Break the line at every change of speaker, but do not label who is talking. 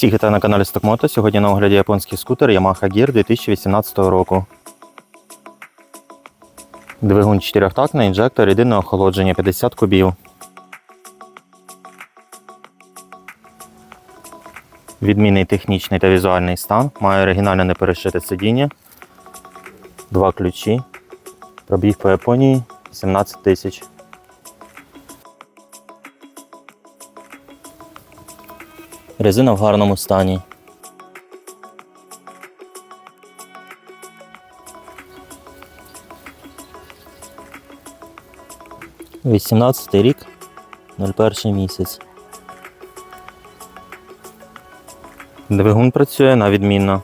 Всіх вітаю на каналі Стокмото. Сьогодні на огляді японський скутер Yamaha Gear 2018 року. Двигун 4 інжектор, єдине охолодження 50 кубів. Відмінний технічний та візуальний стан. Має оригінальне неперешите сидіння. Два ключі. Пробіг по Японії 17 тисяч. Резина в гарному стані. Вісімнадцятий рік, 01 місяць. Двигун працює на відмінно.